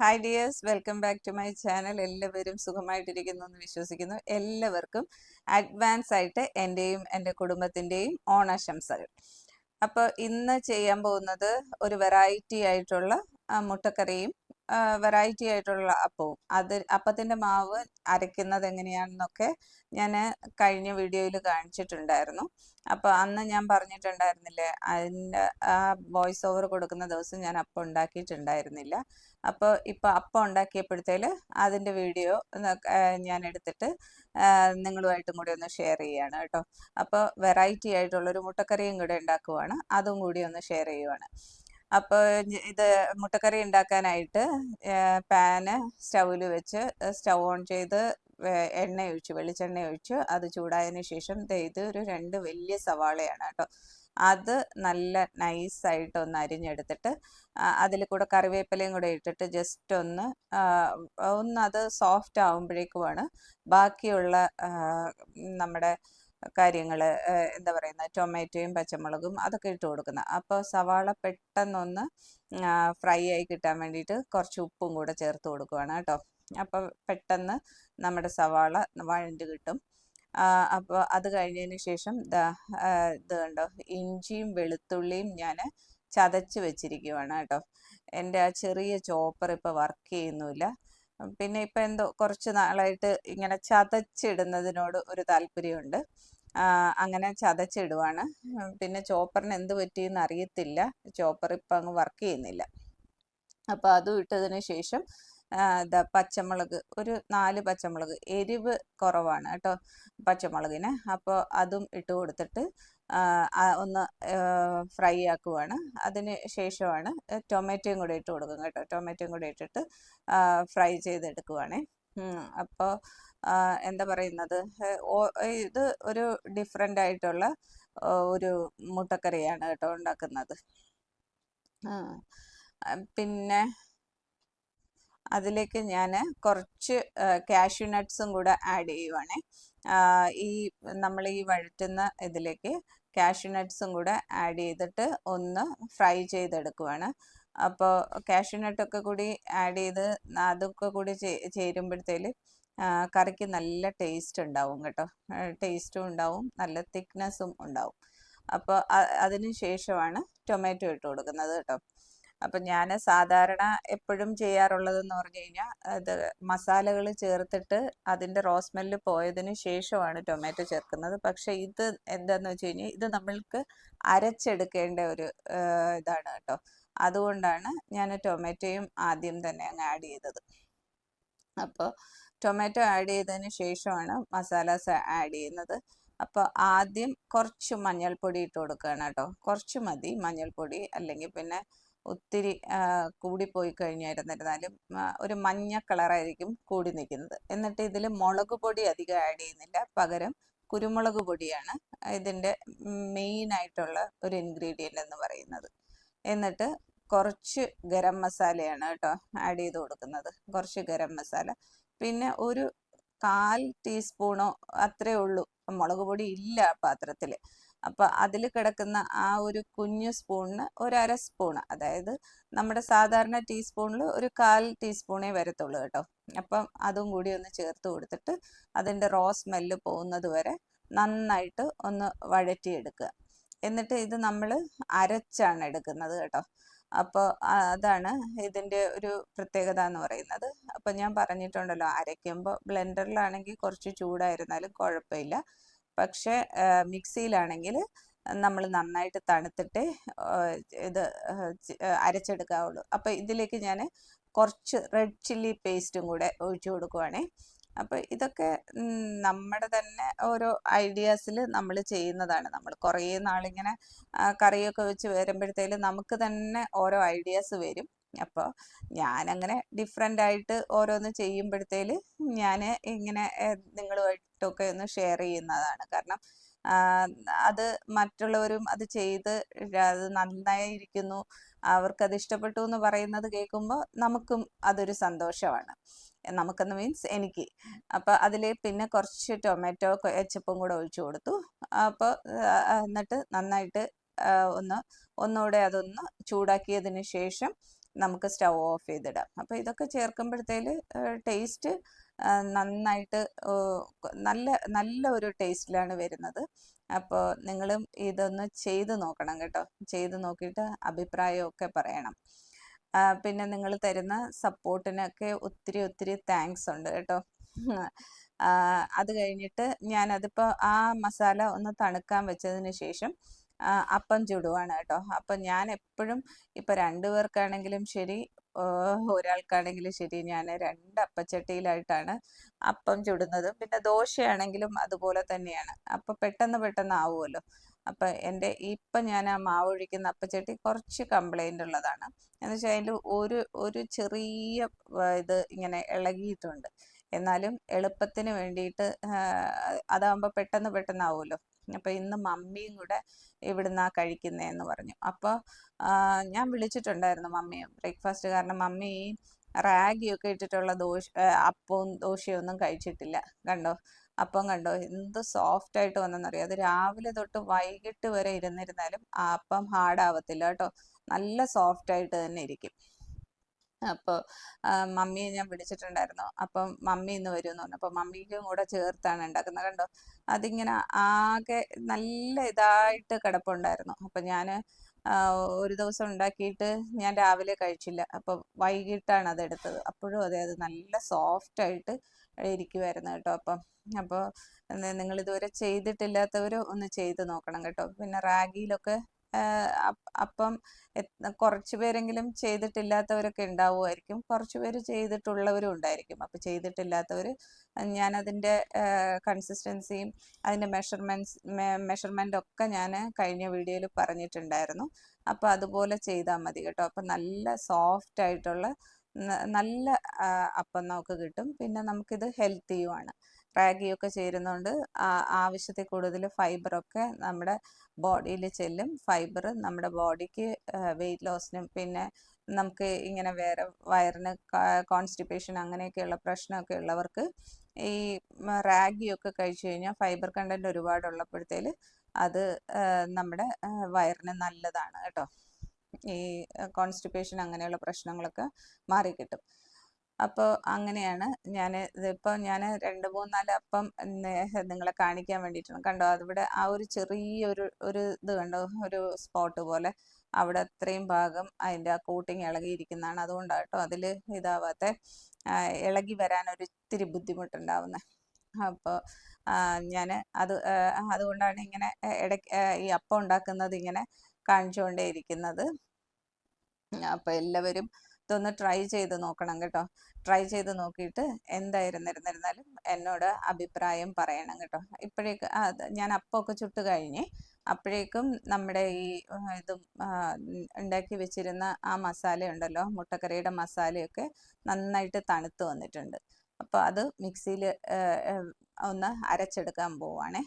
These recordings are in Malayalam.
Hi dears welcome back to my channel എല്ലാവരും സുഖമായിട്ടിരിക്കുന്നു എന്ന് വിശ്വസിക്കുന്നു. എല്ലാവർക്കും അഡ്വാൻസ് ആയിട്ട് എന്റെയും എന്റെ കുടുംബത്തിന്റെയും ഓണാശംസകൾ. അപ്പോൾ ഇന്ന് ചെയ്യാൻ പോകുന്നത് ഒരു വെറൈറ്റി ആയിട്ടുള്ള മുട്ടക്കറിയും വെറൈറ്റി ആയിട്ടുള്ള അപ്പവും. അത് അപ്പത്തിന്റെ മാവ് അരയ്ക്കുന്നത് എങ്ങനെയാണെന്നൊക്കെ ഞാൻ കഴിഞ്ഞ വീഡിയോയിൽ കാണിച്ചിട്ടുണ്ടായിരുന്നു. അപ്പോൾ അന്ന് ഞാൻ പറഞ്ഞിട്ടുണ്ടായിരുന്നില്ലേ അതിന്റെ ആ വോയിസ് ഓവർ കൊടുക്കുന്ന ദിവസം ഞാൻ അപ്പം ഉണ്ടാക്കിയിട്ടുണ്ടായിരുന്നില്ല. അപ്പോൾ ഇപ്പോൾ അപ്പം ഉണ്ടാക്കിയപ്പോഴത്തേൽ അതിന്റെ വീഡിയോ ഞാൻ എടുത്തിട്ട് നിങ്ങളുമായിട്ടും കൂടി ഒന്ന് ഷെയർ ചെയ്യുകയാണ് കേട്ടോ. അപ്പോൾ വെറൈറ്റി ആയിട്ടുള്ളൊരു മുട്ടക്കറിയും കൂടെ ഉണ്ടാക്കുവാണ്. അതും കൂടി ഒന്ന് ഷെയർ ചെയ്യുവാണ്. അപ്പോൾ ഇത് മുട്ടക്കറി ഉണ്ടാക്കാനായിട്ട് പാന് സ്റ്റൗവിൽ വെച്ച് സ്റ്റൗ ഓൺ ചെയ്ത് എണ്ണ ഒഴിച്ചു വെളിച്ചെണ്ണ ഒഴിച്ചു അത് ചൂടായതിനു ശേഷം ഇത് ഒരു രണ്ട് വലിയ സവാളയാണ് കേട്ടോ. അത് നല്ല നൈസായിട്ട് ഒന്ന് അരിഞ്ഞെടുത്തിട്ട് അതിൽ കൂടെ കറിവേപ്പിലയും കൂടെ ഇട്ടിട്ട് ജസ്റ്റ് ഒന്ന് ഒന്ന് അത് സോഫ്റ്റ് ആവുമ്പോഴേക്കുമാണ് ബാക്കിയുള്ള നമ്മുടെ കാര്യങ്ങൾ എന്താ പറയുന്നത് ടൊമാറ്റോയും പച്ചമുളകും അതൊക്കെ ഇട്ട് കൊടുക്കുന്നത് അപ്പോൾ സവാള പെട്ടെന്നൊന്ന് ഫ്രൈ ആയി കിട്ടാൻ വേണ്ടിയിട്ട് കുറച്ച് ഉപ്പും കൂടെ ചേർത്ത് കൊടുക്കുവാണ് കേട്ടോ. അപ്പോൾ പെട്ടെന്ന് നമ്മുടെ സവാള വഴണ്ട് കിട്ടും. അപ്പോൾ അത് കഴിഞ്ഞതിന് ശേഷം ഇത് കണ്ടോ ഇഞ്ചിയും വെളുത്തുള്ളിയും ഞാൻ ചതച്ച് വെച്ചിരിക്കുവാണ് കേട്ടോ. എന്റെ ആ ചെറിയ ചോപ്പർ ഇപ്പോൾ വർക്ക് ചെയ്യുന്നില്ല പിന്നെ ഇപ്പം എന്തോ കുറച്ച് നാളായിട്ട് ഇങ്ങനെ ചതച്ചിടുന്നതിനോട് ഒരു താല്പര്യമുണ്ട്. അങ്ങനെ ചതച്ചിടുവാണ്. പിന്നെ ചോപ്പറിന് എന്ത് പറ്റിയെന്ന് അറിയത്തില്ല. ചോപ്പർ ഇപ്പം അങ്ങ് വർക്ക് ചെയ്യുന്നില്ല. അപ്പോൾ അതും ഇട്ടതിന് ശേഷം ഇതാ പച്ചമുളക് ഒരു നാല് പച്ചമുളക് എരിവ് കുറവാണ് കേട്ടോ പച്ചമുളകിന്. അപ്പോൾ അതും ഇട്ട് കൊടുത്തിട്ട് ഒന്ന് ഫ്രൈ ആക്കുവാണ്. അതിന് ശേഷമാണ് ടൊമാറ്റോയും കൂടി ഇട്ട് കൊടുക്കും കേട്ടോ. ടൊമാറ്റോയും കൂടി ഇട്ടിട്ട് ഫ്രൈ ചെയ്തെടുക്കുവാണേ. അപ്പോൾ എന്താ പറയുന്നത്? ഇത് ഒരു ഡിഫറെന്റ് ആയിട്ടുള്ള ഒരു മുട്ടക്കറിയാണ് കേട്ടോ ഉണ്ടാക്കുന്നത്. പിന്നെ അതിലേക്ക് ഞാൻ കുറച്ച് കാഷ്യൂ നട്ട്സും കൂടെ ആഡ് ചെയ്യുവാണേ. ഈ നമ്മൾ ഈ വഴറ്റുന്ന ഇതിലേക്ക് കാഷ്യൂ നട്ട്സും കൂടെ ആഡ് ചെയ്തിട്ട് ഒന്ന് ഫ്രൈ ചെയ്തെടുക്കുവാണ്. അപ്പോൾ കാഷ്യൂനട്ടൊക്കെ കൂടി ആഡ് ചെയ്ത് അതൊക്കെ കൂടി ചേരുമ്പോഴത്തേൽ കറിക്ക് നല്ല ടേസ്റ്റ് ഉണ്ടാവും കേട്ടോ ടേസ്റ്റും ഉണ്ടാവും നല്ല തിക്നെസ്സും ഉണ്ടാവും. അപ്പോൾ അതിന് ശേഷമാണ് ടൊമാറ്റോ ഇട്ട് കൊടുക്കുന്നത് കേട്ടോ. അപ്പം ഞാൻ സാധാരണ എപ്പോഴും ചെയ്യാറുള്ളതെന്ന് പറഞ്ഞു കഴിഞ്ഞാൽ അത് മസാലകൾ ചേർത്തിട്ട് അതിന്റെ റോസ്മെല്ല് പോയതിന് ശേഷമാണ് ടൊമാറ്റോ ചേർക്കുന്നത്. പക്ഷേ ഇത് എന്താന്ന് വെച്ച് കഴിഞ്ഞാൽ ഇത് നമ്മൾക്ക് അരച്ചെടുക്കേണ്ട ഒരു ഇതാണ് കേട്ടോ. അതുകൊണ്ടാണ് ഞാൻ ടൊമാറ്റോയും ആദ്യം തന്നെ അങ്ങ് ആഡ് ചെയ്തത്. അപ്പോൾ ടൊമാറ്റോ ആഡ് ചെയ്തതിന് ശേഷമാണ് മസാലാസ് ആഡ് ചെയ്യുന്നത്. അപ്പോൾ ആദ്യം കുറച്ച് മഞ്ഞൾപ്പൊടി ഇട്ട് കൊടുക്കുകയാണ് കേട്ടോ. കുറച്ച് മതി മഞ്ഞൾപ്പൊടി അല്ലെങ്കിൽ പിന്നെ ഒത്തിരി കൂടിപ്പോയി കഴിഞ്ഞിരുന്നിരുന്നാലും ഒരു മഞ്ഞ കളറായിരിക്കും കൂടി നിൽക്കുന്നത്. എന്നിട്ട് ഇതിൽ മുളക് പൊടി അധികം ആഡ് ചെയ്യുന്നില്ല. പകരം കുരുമുളക് പൊടിയാണ് ഇതിന്റെ മെയിൻ ആയിട്ടുള്ള ഒരു ഇൻഗ്രീഡിയന്റ് എന്ന് പറയുന്നത്. എന്നിട്ട് കുറച്ച് ഗരം മസാലയാണ് കേട്ടോ ആഡ് ചെയ്ത് കൊടുക്കുന്നത്. കുറച്ച് ഗരം മസാല. പിന്നെ ഒരു കാൽ ടീസ്പൂണോ അത്രേ ഉള്ളൂ. മുളക് പൊടി ഇല്ല പാത്രത്തിൽ അപ്പം അതിൽ കിടക്കുന്ന ആ ഒരു കുഞ്ഞു സ്പൂണിന് ഒരു അര സ്പൂൺ അതായത് നമ്മുടെ സാധാരണ ടീസ്പൂണിൽ ഒരു കാൽ ടീസ്പൂണേ വരത്തുള്ളൂ കേട്ടോ. അപ്പം അതും കൂടി ഒന്ന് ചേർത്ത് കൊടുത്തിട്ട് അതിന്റെ റോ സ്മെല്ല് പോകുന്നത് വരെ നന്നായിട്ട് ഒന്ന് വഴറ്റിയെടുക്കുക. എന്നിട്ട് ഇത് നമ്മൾ അരച്ചാണ് എടുക്കുന്നത് കേട്ടോ. അപ്പോൾ അതാണ് ഇതിന്റെ ഒരു പ്രത്യേകത എന്ന് പറയുന്നത്. അപ്പോൾ ഞാൻ പറഞ്ഞിട്ടുണ്ടല്ലോ അരയ്ക്കുമ്പോൾ ബ്ലെൻഡറിലാണെങ്കിൽ കുറച്ച് ചൂടായിരുന്നാലും കുഴപ്പമില്ല. പക്ഷേ മിക്സിയിലാണെങ്കിൽ നമ്മൾ നന്നായിട്ട് തണുത്തിട്ട് ഇത് അരച്ചെടുക്കാവുള്ളൂ. അപ്പോൾ ഇതിലേക്ക് ഞാൻ കുറച്ച് റെഡ് ചില്ലി പേസ്റ്റും കൂടെ ഒഴിച്ചു കൊടുക്കുവാണേ. അപ്പോൾ ഇതൊക്കെ നമ്മുടെ തന്നെ ഓരോ ഐഡിയാസിൽ നമ്മൾ ചെയ്യുന്നതാണ്. നമ്മൾ കുറേ നാളിങ്ങനെ കറിയൊക്കെ വെച്ച് വരുമ്പോഴത്തേലും നമുക്ക് തന്നെ ഓരോ ഐഡിയാസ് വരും. അപ്പോൾ ഞാനങ്ങനെ ഡിഫറെന്റ് ആയിട്ട് ഓരോന്ന് ചെയ്യുമ്പോഴത്തേൽ ഞാൻ ഇങ്ങനെ നിങ്ങളുമായിട്ടൊക്കെ ഒന്ന് ഷെയർ ചെയ്യുന്നതാണ്. കാരണം അത് മറ്റുള്ളവരും അത് ചെയ്ത് അത് നന്നായിരിക്കുന്നു അവർക്കത് ഇഷ്ടപ്പെട്ടു എന്ന് പറയുന്നത് കേൾക്കുമ്പോൾ നമുക്കും അതൊരു സന്തോഷമാണ്. നമുക്കെന്ന് മീൻസ് എനിക്ക്. അപ്പോൾ അതിൽ പിന്നെ കുറച്ച് ടൊമാറ്റോ കെച്ചപ്പും കൂടെ ഒഴിച്ചു കൊടുത്തു. അപ്പോൾ എന്നിട്ട് നന്നായിട്ട് ഒന്ന് ഒന്നുകൂടെ അതൊന്ന് ചൂടാക്കിയതിന് ശേഷം നമുക്ക് സ്റ്റൗ ഓഫ് ചെയ്തിടാം. അപ്പോൾ ഇതൊക്കെ ചേർക്കുമ്പോഴത്തേൽ ടേസ്റ്റ് നന്നായിട്ട് നല്ല നല്ല ഒരു ടേസ്റ്റിലാണ് വരുന്നത്. അപ്പോൾ നിങ്ങളും ഇതൊന്ന് ചെയ്ത് നോക്കണം കേട്ടോ. ചെയ്ത് നോക്കിയിട്ട് അഭിപ്രായമൊക്കെ പറയണം. പിന്നെ നിങ്ങൾ തരുന്ന സപ്പോർട്ടിനൊക്കെ ഒത്തിരി ഒത്തിരി താങ്ക്സ് ഉണ്ട് കേട്ടോ. അത് കഴിഞ്ഞിട്ട് ഞാനതിപ്പോൾ ആ മസാല ഒന്ന് തണുക്കാൻ വെച്ചതിന് ശേഷം അപ്പം ചുടുവാണ് കേട്ടോ. അപ്പം ഞാൻ എപ്പോഴും ഇപ്പം രണ്ടു പേർക്കാണെങ്കിലും ശരി ഒരാൾക്കാണെങ്കിലും ശരി ഞാൻ രണ്ട് അപ്പച്ചട്ടിയിലായിട്ടാണ് അപ്പം ചുടുന്നതും പിന്നെ ദോശയാണെങ്കിലും അതുപോലെ തന്നെയാണ്. അപ്പം പെട്ടെന്ന് പെട്ടെന്ന് ആവുമല്ലോ. അപ്പം എന്റെ ഇപ്പം ഞാൻ ആ മാവ് ഒഴിക്കുന്ന അപ്പച്ചട്ടി കുറച്ച് കംപ്ലൈന്റ് ഉള്ളതാണ്. എന്ന് വെച്ചാൽ അതിൽ ഒരു ഒരു ചെറിയ ഇത് ഇങ്ങനെ ഇളകിയിട്ടുണ്ട്. എന്നാലും എളുപ്പത്തിന് വേണ്ടിയിട്ട് അതാകുമ്പോൾ പെട്ടെന്ന് പെട്ടെന്ന് ആവുമല്ലോ. അപ്പോൾ ഇന്ന് മമ്മിയും കൂടെ ഇവിടുന്ന് കഴിക്കുന്നേ കഴിക്കുന്നതെന്ന് പറഞ്ഞു അപ്പോൾ ഞാൻ വിളിച്ചിട്ടുണ്ടായിരുന്നു മമ്മിയെ ബ്രേക്ക്ഫാസ്റ്റ് കാരണം മമ്മി ഈ റാഗിയൊക്കെ ഇട്ടിട്ടുള്ള ദോശ അപ്പവും ദോശയൊന്നും കഴിച്ചിട്ടില്ല. കണ്ടോ? അപ്പം കണ്ടോ? എന്ത് സോഫ്റ്റ് ആയിട്ട് വന്നെന്നറിയോ? അത് രാവിലെ തൊട്ട് വൈകിട്ട് വരെ ഇരുന്നിരുന്നാലും ആ അപ്പം ഹാർഡാവത്തില്ല കേട്ടോ. നല്ല സോഫ്റ്റ് ആയിട്ട് തന്നെ ഇരിക്കും. അപ്പോൾ മമ്മിയെ ഞാൻ വിളിച്ചിട്ടുണ്ടായിരുന്നു. അപ്പം മമ്മി ഇന്ന് വരുമെന്ന് പറഞ്ഞു. അപ്പോൾ മമ്മിക്കും കൂടെ ചേർത്താണ് ഉണ്ടാക്കുന്നത്. കണ്ടോ? അതിങ്ങനെ ആകെ നല്ല ഇതായിട്ട് കിടപ്പുണ്ടായിരുന്നു. അപ്പം ഞാൻ ഒരു ദിവസം ഉണ്ടാക്കിയിട്ട് ഞാൻ രാവിലെ കഴിച്ചില്ല. അപ്പോൾ വൈകിട്ടാണ് അത് എടുത്തത്. അപ്പോഴും അതെ അത് നല്ല സോഫ്റ്റ് ആയിട്ട് ഇരിക്കുമായിരുന്നു കേട്ടോ അപ്പം. അപ്പോൾ നിങ്ങൾ ഇതുവരെ ചെയ്തിട്ടില്ലാത്തവർ ഒന്ന് ചെയ്ത് നോക്കണം കേട്ടോ. പിന്നെ റാഗിയിലൊക്കെ അപ്പം കുറച്ച് പേരെങ്കിലും ചെയ്തിട്ടില്ലാത്തവരൊക്കെ ഉണ്ടാവുമായിരിക്കും. കുറച്ച് പേര് ചെയ്തിട്ടുള്ളവരും ഉണ്ടായിരിക്കും. അപ്പോൾ ചെയ്തിട്ടില്ലാത്തവർ ഞാനതിന്റെ കൺസിസ്റ്റൻസിയും അതിന്റെ മെഷർമെന്റ്സ് മെഷർമെന്റ് ഒക്കെ ഞാൻ കഴിഞ്ഞ വീഡിയോയിൽ പറഞ്ഞിട്ടുണ്ടായിരുന്നു. അപ്പോൾ അതുപോലെ ചെയ്താൽ മതി കേട്ടോ. അപ്പം നല്ല സോഫ്റ്റ് ആയിട്ടുള്ള നല്ല അപ്പം നമുക്ക് കിട്ടും. പിന്നെ നമുക്കിത് ഹെൽത്തിയുമാണ് റാഗിയൊക്കെ ചേരുന്നതുകൊണ്ട് ആവശ്യത്തിൽ കൂടുതൽ ഫൈബറൊക്കെ നമ്മുടെ ബോഡിയിൽ ചെല്ലും. ഫൈബർ നമ്മുടെ ബോഡിക്ക് വെയിറ്റ് ലോസിനും പിന്നെ നമുക്ക് ഇങ്ങനെ വേറെ വയറിന് കോൺസ്റ്റിപ്പേഷൻ അങ്ങനെയൊക്കെയുള്ള പ്രശ്നമൊക്കെ ഉള്ളവർക്ക് ഈ റാഗിയൊക്കെ കഴിച്ചു കഴിഞ്ഞാൽ ഫൈബർ കണ്ടന്റ് ഒരുപാടുള്ളപ്പോഴത്തേൽ അത് നമ്മുടെ വയറിന് നല്ലതാണ് കേട്ടോ. ഈ കോൺസ്റ്റിപ്പേഷൻ അങ്ങനെയുള്ള പ്രശ്നങ്ങളൊക്കെ മാറിക്കിട്ടും. അപ്പോൾ അങ്ങനെയാണ് ഞാൻ ഇതിപ്പോൾ ഞാൻ രണ്ട് മൂന്നാൽ അപ്പം നിങ്ങളെ കാണിക്കാൻ വേണ്ടിയിട്ടാണ്. കണ്ടോ? അതിവിടെ ആ ഒരു ചെറിയൊരു ഒരു ഇത് കണ്ടോ? ഒരു സ്പോട്ട് പോലെ അവിടെ അത്രയും ഭാഗം അതിന്റെ ആ കൂട്ടിങ് ഇളകിയിരിക്കുന്നതാണ്. അതുകൊണ്ടാണ് കേട്ടോ അതിൽ ഇതാവാത്ത ഇളകി വരാൻ ഒരു ഇത്തിരി ബുദ്ധിമുട്ടുണ്ടാവുന്നത് അപ്പോൾ ഞാൻ അത് അതുകൊണ്ടാണ് ഇങ്ങനെ ഇടയ്ക്ക് ഈ അപ്പം ഉണ്ടാക്കുന്നത് ഇങ്ങനെ കാണിച്ചുകൊണ്ടേ ഇരിക്കുന്നത് അപ്പോൾ എല്ലാവരും ഇതൊന്ന് ട്രൈ ചെയ്ത് നോക്കണം കേട്ടോ. ട്രൈ ചെയ്ത് നോക്കിയിട്ട് എന്തായിരുന്നിരുന്നിരുന്നാലും എന്നോട് അഭിപ്രായം പറയണം കേട്ടോ. ഇപ്പോഴേക്ക് ഞാൻ അപ്പമൊക്കെ ചുട്ട് കഴിഞ്ഞ് അപ്പോഴേക്കും നമ്മുടെ ഈ ഇതും ഉണ്ടാക്കി വെച്ചിരുന്ന ആ മസാല ഉണ്ടല്ലോ മുട്ടക്കറിയുടെ മസാലയൊക്കെ നന്നായിട്ട് തണുത്ത് വന്നിട്ടുണ്ട്. അപ്പോൾ അത് മിക്സിയിൽ ഒന്ന് അരച്ചെടുക്കാൻ പോവാണേ.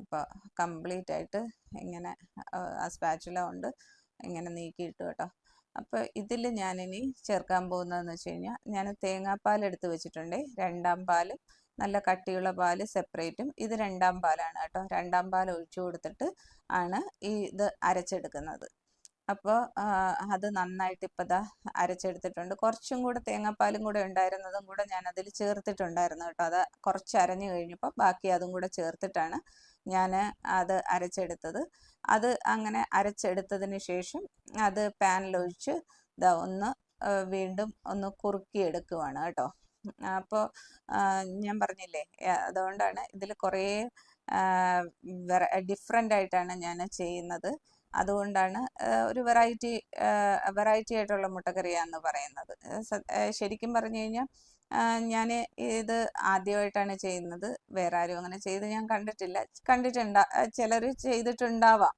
അപ്പോൾ കംപ്ലീറ്റ് ആയിട്ട് ഇങ്ങനെ ആ സ്പാച്ചുല കൊണ്ട് ഇങ്ങനെ നീക്കിയിട്ടു കേട്ടോ. അപ്പോൾ ഇതിൽ ഞാനിനി ചേർക്കാൻ പോകുന്നതെന്ന് വെച്ച് കഴിഞ്ഞാൽ ഞാൻ തേങ്ങാപ്പാൽ എടുത്ത് വെച്ചിട്ടുണ്ട്. രണ്ടാം പാലും നല്ല കട്ടിയുള്ള പാൽ സെപ്പറേറ്റും. ഇത് രണ്ടാം പാലാണ് കേട്ടോ. രണ്ടാം പാൽ ഒഴിച്ചു കൊടുത്തിട്ട് ആണ് ഈ ഇത് അരച്ചെടുക്കുന്നത്. അപ്പോൾ അത് നന്നായിട്ട് ഇപ്പം ഇതാ അരച്ചെടുത്തിട്ടുണ്ട്. കുറച്ചും കൂടെ തേങ്ങാപ്പാലും കൂടെ ഉണ്ടായിരുന്നതും കൂടെ ഞാൻ അതിൽ ചേർത്തിട്ടുണ്ടായിരുന്നു കേട്ടോ. അത് കുറച്ച് അരഞ്ഞു കഴിഞ്ഞപ്പോൾ ബാക്കി അതും കൂടെ ചേർത്തിട്ടാണ് ഞാൻ അത് അരച്ചെടുത്തത്. അത് അങ്ങനെ അരച്ചെടുത്തതിന് ശേഷം അത് പാനിലൊഴിച്ച് ഇതാ ഒന്ന് വീണ്ടും ഒന്ന് കുറുക്കിയെടുക്കുവാണ് കേട്ടോ. അപ്പോൾ ഞാൻ പറഞ്ഞില്ലേ അതുകൊണ്ടാണ് ഇതിൽ കുറേ ഡിഫറെന്റ് ആയിട്ടാണ് ഞാൻ ചെയ്യുന്നത്. അതുകൊണ്ടാണ് ഒരു വെറൈറ്റി വെറൈറ്റി ആയിട്ടുള്ള മുട്ടക്കറിയാന്ന് പറയുന്നത്. ശരിക്കും പറഞ്ഞു കഴിഞ്ഞാൽ ഞാൻ ഇത് ആദ്യമായിട്ടാണ് ചെയ്യുന്നത്. വേറെ ആരും അങ്ങനെ ചെയ്ത് ഞാൻ കണ്ടിട്ടില്ല. കണ്ടിട്ടുണ്ടാ ചിലർ ചെയ്തിട്ടുണ്ടാവാം.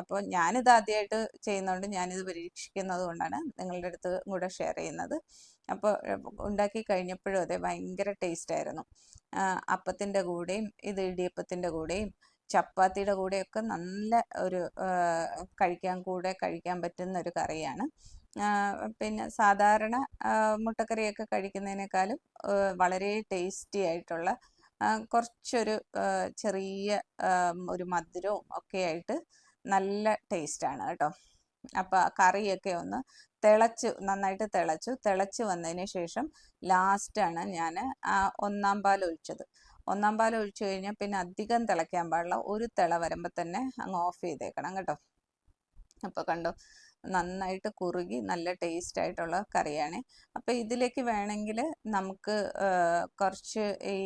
അപ്പോൾ ഞാനിത് ആദ്യമായിട്ട് ചെയ്യുന്നതുകൊണ്ട് ഞാനിത് പരീക്ഷിക്കുന്നത് കൊണ്ടാണ് നിങ്ങളുടെ അടുത്ത് കൂടെ ഷെയർ ചെയ്യുന്നത്. അപ്പോൾ ഉണ്ടാക്കി കഴിഞ്ഞപ്പോഴും അതെ ഭയങ്കര ടേസ്റ്റ് ആയിരുന്നു. അപ്പത്തിന്റെ കൂടെയും ഇത് ഇടിയപ്പത്തിന്റെ കൂടെയും ചപ്പാത്തിയുടെ കൂടെയൊക്കെ നല്ല ഒരു കഴിക്കാൻ കൂടെ കഴിക്കാൻ പറ്റുന്ന ഒരു കറിയാണ്. പിന്നെ സാധാരണ മുട്ടക്കറിയൊക്കെ കഴിക്കുന്നതിനേക്കാളും വളരെ ടേസ്റ്റി ആയിട്ടുള്ള കുറച്ചൊരു ചെറിയ ഒരു മധുരവും ഒക്കെ ആയിട്ട് നല്ല ടേസ്റ്റാണ് കേട്ടോ. അപ്പോൾ കറിയൊക്കെ ഒന്ന് തിളച്ച് നന്നായിട്ട് തിളച്ചു. തിളച്ച് വന്നതിന് ശേഷം ലാസ്റ്റാണ് ഞാൻ ആ ഒന്നാം പാൽ ഒഴിച്ചത്. ഒന്നാം പാൽ ഒഴിച്ചു കഴിഞ്ഞാൽ പിന്നെ അധികം തിളയ്ക്കാൻ പാടില്ല. ഒരു തിള വരുമ്പോൾ തന്നെ അങ്ങ് ഓഫ് ചെയ്തേക്കണം കേട്ടോ. അപ്പോൾ കണ്ടോ നന്നായിട്ട് കുറുകി നല്ല ടേസ്റ്റ് ആയിട്ടുള്ള കറിയാണ്. അപ്പോൾ ഇതിലേക്ക് വേണമെങ്കിൽ നമുക്ക് കുറച്ച് ഈ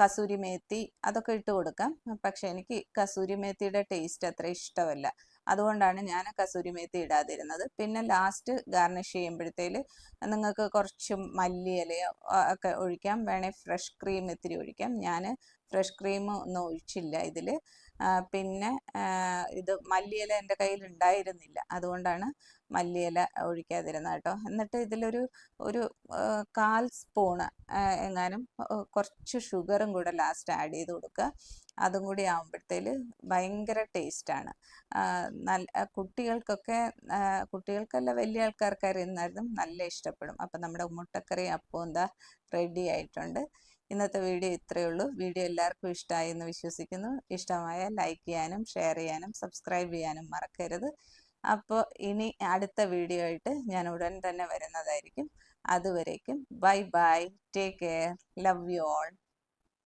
കസൂരി മേത്തി അതൊക്കെ ഇട്ട് കൊടുക്കാം. പക്ഷെ എനിക്ക് കസൂരി മേത്തിയുടെ ടേസ്റ്റ് അത്ര ഇഷ്ടമല്ല. അതുകൊണ്ടാണ് ഞാൻ കസൂരി മേത്തി ഇടാതിരുന്നത്. പിന്നെ ലാസ്റ്റ് ഗാർണിഷ് ചെയ്യുമ്പോഴത്തേൽ നിങ്ങൾക്ക് കുറച്ച് മല്ലിയിലയോ ഒക്കെ ഒഴിക്കാം. വേണേൽ ഫ്രഷ് ക്രീം ഇത്തിരി ഒഴിക്കാം. ഞാൻ ഫ്രഷ് ക്രീം ഒന്നും ഒഴിച്ചില്ല ഇതിൽ പിന്നെ ഇത് മല്ലിയില എന്റെ കയ്യിൽ ഉണ്ടായിരുന്നില്ല. അതുകൊണ്ടാണ് മല്ലിയില ഒഴിക്കാതിരുന്നത് കേട്ടോ. എന്നിട്ട് ഇതിലൊരു ഒരു കാൽ സ്പൂണ് എങ്ങാനും കുറച്ച് ഷുഗറും കൂടെ ലാസ്റ്റ് ആഡ് ചെയ്ത് കൊടുക്കുക. അതും കൂടി ആകുമ്പോഴത്തേൽ ഭയങ്കര ടേസ്റ്റാണ് നല്ല കുട്ടികൾക്കൊക്കെ കുട്ടികൾക്കല്ല വലിയ ആൾക്കാർക്ക് നല്ല ഇഷ്ടപ്പെടും. അപ്പം നമ്മുടെ മുട്ടക്കറി അപ്പം എന്താ റെഡി ആയിട്ടുണ്ട്. ഇന്നത്തെ വീഡിയോ ഇത്രയേ ഉള്ളൂ. വീഡിയോ എല്ലാവർക്കും ഇഷ്ടമായി എന്ന് വിശ്വസിക്കുന്നു. ഇഷ്ടമായ ലൈക്ക് ചെയ്യാനും ഷെയർ ചെയ്യാനും സബ്സ്ക്രൈബ് ചെയ്യാനും മറക്കരുത്. അപ്പോൾ ഇനി അടുത്ത വീഡിയോ ആയിട്ട് ഞാൻ ഉടൻ തന്നെ വരുന്നതായിരിക്കും. അതുവരേക്കും bye bye. Take care. Love you all.